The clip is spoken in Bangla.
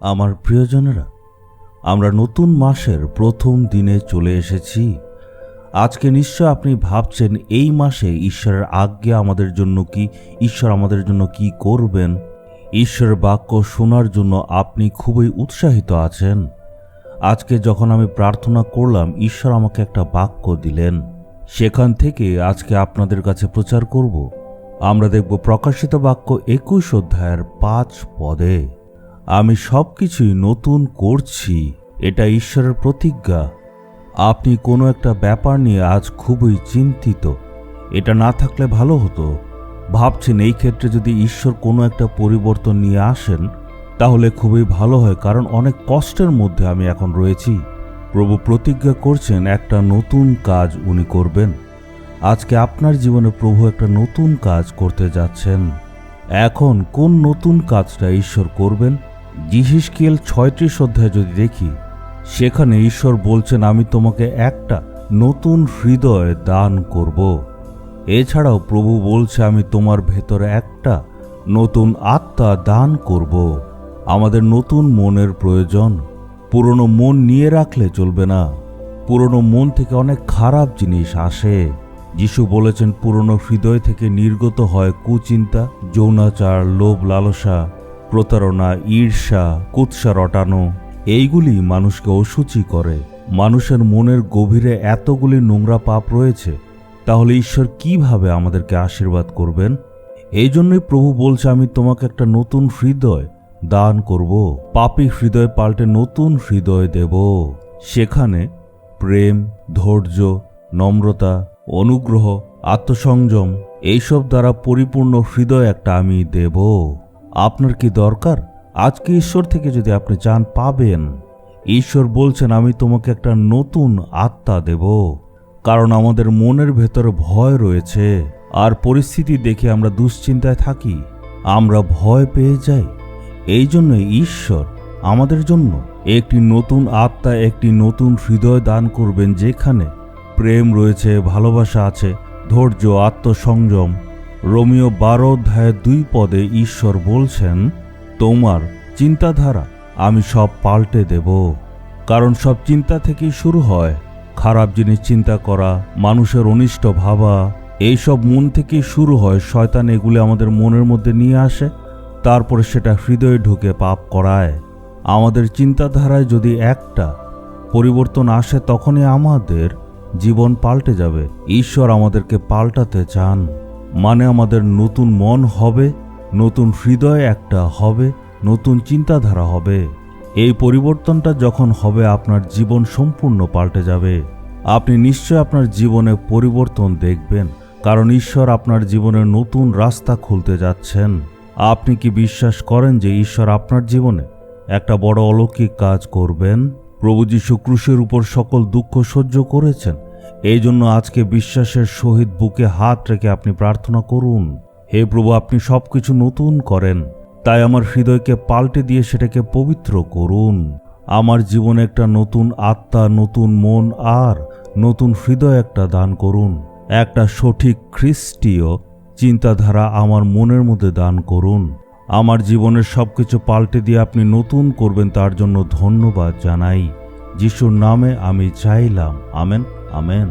আমার প্রিয়জনেরা, আমরা নতুন মাসের প্রথম দিনে চলে এসেছি। আজকে নিশ্চয় আপনি ভাবছেন, এই মাসে ঈশ্বরের আজ্ঞা আমাদের জন্য কি, ঈশ্বর আমাদের জন্য কি করবেন? ঈশ্বরের বাক্য শোনার জন্য আপনি খুবই উৎসাহিত আছেন। আজকে যখন আমি প্রার্থনা করলাম, ঈশ্বর আমাকে একটা বাক্য দিলেন। সেখান থেকে আজকে আপনাদের কাছে প্রচার করব। আমরা দেখব প্রকাশিত বাক্য একুশ অধ্যায়ের পাঁচ পদে। আমি সব কিছুই নতুন করছি, এটা ঈশ্বরের প্রতিজ্ঞা। আপনি কোনো একটা ব্যাপার নিয়ে আজ খুবই চিন্তিত। এটা না থাকলে ভালো হতো। ভাবছেন এই ক্ষেত্রে যদি ঈশ্বর কোনো একটা পরিবর্তন নিয়ে আসেন, তাহলে খুবই ভালো হয়, কারণ অনেক কষ্টের মধ্যে আমি এখন রয়েছি। প্রভু প্রতিজ্ঞা করছেন, একটা নতুন কাজ উনি করবেন। আজকে আপনার জীবনে প্রভু একটা নতুন কাজ করতে যাচ্ছেন। এখন কোন নতুন কাজটা ঈশ্বর করবেন জিহিসকিয়েল ছয়ত্রিশ অধ্যায় যদি দেখি, সেখানে ঈশ্বর বলছেন, আমি তোমাকে একটা নতুন হৃদয় দান করব। এছাড়াও প্রভু বলছে, আমি তোমার ভেতরে একটা নতুন আত্মা দান করব। আমাদের নতুন মনের প্রয়োজন। পুরনো মন নিয়ে রাখলে চলবে না। পুরনো মন থেকে অনেক খারাপ জিনিস আসে। যিশু বলেছেন, পুরনো হৃদয় থেকে নির্গত হয় কুচিন্তা, যৌনাচার, লোভ, লালসা। প্রতারণা, ঈর্ষা, কুৎসা রটানো, এইগুলি মানুষকে অসুচি করে। মানুষের মনের গভীরে এতগুলি নোংরা পাপ রয়েছে, তাহলে ঈশ্বর কীভাবে আমাদেরকে আশীর্বাদ করবেন? এই জন্যই প্রভু বলছে, আমি তোমাকে একটা নতুন হৃদয় দান করব। পাপী হৃদয় পাল্টে নতুন হৃদয় দেব। সেখানে প্রেম, ধৈর্য, নম্রতা, অনুগ্রহ, আত্মসংযম, এইসব দ্বারা পরিপূর্ণ হৃদয় একটা আমি দেব। আপনার কি দরকার? আজকে ঈশ্বর থেকে যদি আপনি চান পাবেন। ঈশ্বর বলছেন, আমি তোমাকে একটা নতুন আত্মা দেব। কারণ আমাদের মনের ভেতরে ভয় রয়েছে। আর পরিস্থিতি দেখে আমরা দুশ্চিন্তায় থাকি। আমরা ভয় পেয়ে যাই। এই জন্য ঈশ্বর আমাদের জন্য একটি নতুন আত্মা, একটি নতুন হৃদয় দান করবেন, যেখানে প্রেম রয়েছে, ভালোবাসা আছে, ধৈর্য, আত্মসংযম রোমিও বারো অধ্যায়ের দুই পদে ঈশ্বর বলছেন, তোমার চিন্তাধারা আমি সব পাল্টে দেব। কারণ সব চিন্তা থেকেই শুরু হয়। খারাপ জিনিস চিন্তা করা, মানুষের অনিষ্ট ভাবা, এইসব মন থেকেই শুরু হয় শয়তান এগুলি আমাদের মনের মধ্যে নিয়ে আসে, তারপরে সেটা হৃদয়ে ঢুকে পাপ করায়। আমাদের চিন্তাধারায় যদি একটা পরিবর্তন আসে তখনই আমাদের জীবন পাল্টে যাবে। ঈশ্বর আমাদেরকে পাল্টাতে চান। মানে আমাদের নতুন মন হবে, নতুন হৃদয় একটা হবে, নতুন চিন্তাধারা হবে। এই পরিবর্তনটা যখন হবে, আপনার জীবন সম্পূর্ণ পাল্টে যাবে। আপনি নিশ্চয় আপনার জীবনে পরিবর্তন দেখবেন, কারণ ঈশ্বর আপনার জীবনে নতুন রাস্তা খুলতে যাচ্ছেন। আপনি কি বিশ্বাস করেন যে ঈশ্বর আপনার জীবনে একটা বড় অলৌকিক কাজ করবেন? প্রভু যীশু ক্রুশের উপর সকল দুঃখ সহ্য করেছেন। এই জন্য আজকে বিশ্বাসের সহিত বুকে হাত রেখে আপনি প্রার্থনা করুন। হে প্রভু, আপনি সবকিছু নতুন করেন। তাই আমার হৃদয়কে পাল্টে দিয়ে সেটাকে পবিত্র করুন। আমার জীবনে একটা নতুন আত্মা, নতুন মন আর নতুন হৃদয় একটা দান করুন। একটা সঠিক খ্রিস্টীয় চিন্তাধারা আমার মনের মধ্যে দান করুন। আমার জীবনের সব কিছু পাল্টে দিয়ে আপনি নতুন করবেন, তার জন্য ধন্যবাদ জানাই। যিশুর নামে আমি চাইলাম। আমেন। আমেন